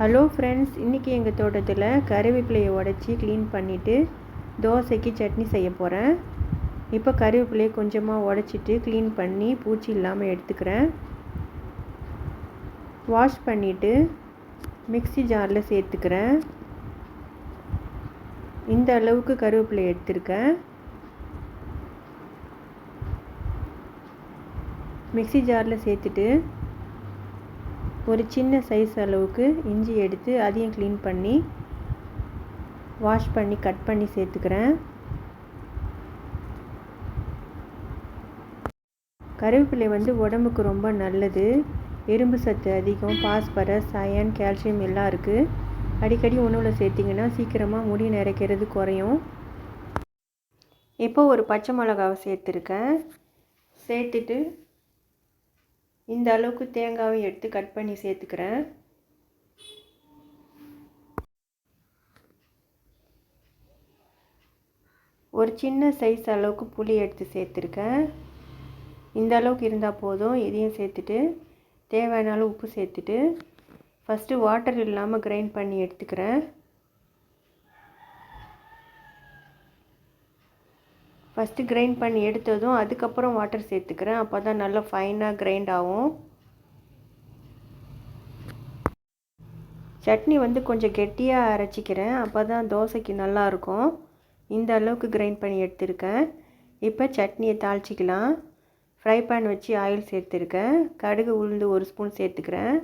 Hello friends இன்றைக்கி எங்கள் தோட்டத்தில் கருவேப்பிலையை உடச்சி க்ளீன் பண்ணிவிட்டு தோசைக்கு சட்னி செய்ய போகிறேன் இப்போ கருவேப்பிலையை கொஞ்சமாக உடச்சிட்டு க்ளீன் பண்ணி பூச்சி இல்லாமல் எடுத்துக்கிறேன். வாஷ் பண்ணிவிட்டு மிக்ஸி ஜாரில் சேர்த்துக்கிறேன். இந்த அளவுக்கு கருவேப்பிலை எடுத்திருக்கேன். மிக்சி ஜாரில் சேர்த்துட்டு ஒரு சின்ன சைஸ் அளவுக்கு இஞ்சி எடுத்து அதையும் க்ளீன் பண்ணி வாஷ் பண்ணி கட் பண்ணி சேர்த்துக்கிறேன். கருவேப்பிலை வந்து உடம்புக்கு ரொம்ப நல்லது. இரும்பு சத்து அதிகம் பாஸ்பரஸ் அயன் கால்சியம் எல்லாம் இருக்குது அடிக்கடி உணவில் சேர்த்திங்கன்னா சீக்கிரமாக முடி நிறைக்கிறது குறையும். இப்போ ஒரு பச்சை மிளகாவை சேர்த்துருக்கேன். சேர்த்துட்டு இந்த அளவுக்கு தேங்காயும் எடுத்து கட் பண்ணி சேர்த்துக்கிறேன். ஒரு சின்ன சைஸ் அளவுக்கு புளி எடுத்து சேர்த்துருக்கேன். இந்த அளவுக்கு இருந்தால் போதும். இதையும் சேர்த்துட்டு தேவையான அளவு உப்பு சேர்த்துட்டு ஃபஸ்ட்டு வாட்டர் இல்லாமல் கிரைண்ட் பண்ணி எடுத்துக்கிறேன். ஃபஸ்ட்டு கிரைண்ட் பண்ணி எடுத்ததும் அதுக்கப்புறம் வாட்டர் சேர்த்துக்கிறேன். அப்போ தான் நல்லா ஃபைனாக கிரைண்ட் ஆகும். சட்னி வந்து கொஞ்சம் கெட்டியாக அரைச்சிக்கிறேன். அப்போ தான் தோசைக்கு நல்லாயிருக்கும் இந்த அளவுக்கு கிரைண்ட் பண்ணி எடுத்திருக்கேன். இப்போ சட்னியை தாளிச்சிக்கலாம். ஃப்ரை பேன் வச்சு ஆயில் சேர்த்துருக்கேன். கடுகு உளுந்து ஒரு ஸ்பூன் சேர்த்துக்கிறேன்.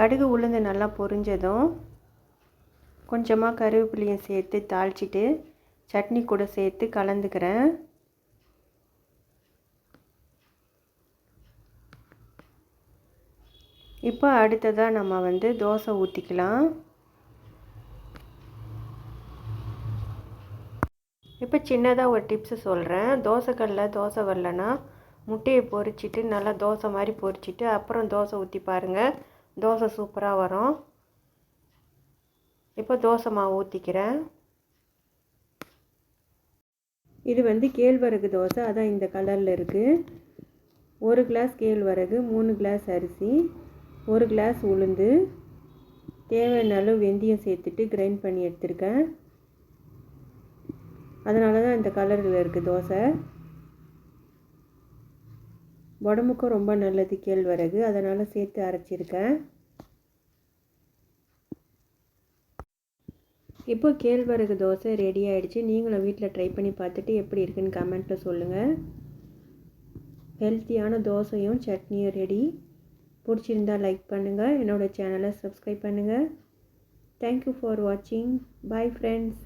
கடுகு உளுந்து நல்லா பொரிஞ்சதும் கொஞ்சமாக கருவேப்பிலையும் சேர்த்து தாளிச்சிட்டு சட்னி கூட சேர்த்து கலந்துக்கிறேன். இப்போ அடுத்ததாக நம்ம வந்து தோசை ஊற்றிக்கலாம் இப்போ சின்னதாக ஒரு டிப்ஸு சொல்கிறேன் தோசைக்கல்ல தோசை வரலன்னா முட்டையை பொரிச்சிட்டு நல்லா தோசை மாதிரி பொரிச்சிட்டு அப்புறம் தோசை ஊற்றி பாருங்கள் தோசை சூப்பராக வரும். இப்போ தோசை மாவு ஊற்றிக்கிறேன் இது வந்து கேழ்வரகு தோசை அதான் இந்த கலரில் இருக்குது ஒரு கிளாஸ் கேழ்வரகு மூணு கிளாஸ் அரிசி ஒரு கிளாஸ் உளுந்து. தேவையான அளவு வெந்தயம் சேர்த்துட்டு கிரைண்ட் பண்ணி எடுத்திருக்கேன். அதனால தான் இந்த கலரில் இருக்குது தோசை. உடம்புக்கும் ரொம்ப நல்லது கேழ்வரகு அதனால் சேர்த்து அரைச்சிருக்கேன். இப்போ கேழ்வரகு தோசை ரெடி ஆகிடுச்சு நீங்களும் வீட்டில் ட்ரை பண்ணி பார்த்துட்டு எப்படி இருக்குன்னு கமெண்ட்டில் சொல்லுங்கள் ஹெல்த்தியான தோசையும் சட்னியும் ரெடி பிடிச்சிருந்தால் லைக் பண்ணுங்கள் என்னோடய சேனலை சப்ஸ்கிரைப் பண்ணுங்கள் தேங்க்யூ ஃபார் வாட்சிங் பாய் ஃப்ரெண்ட்ஸ்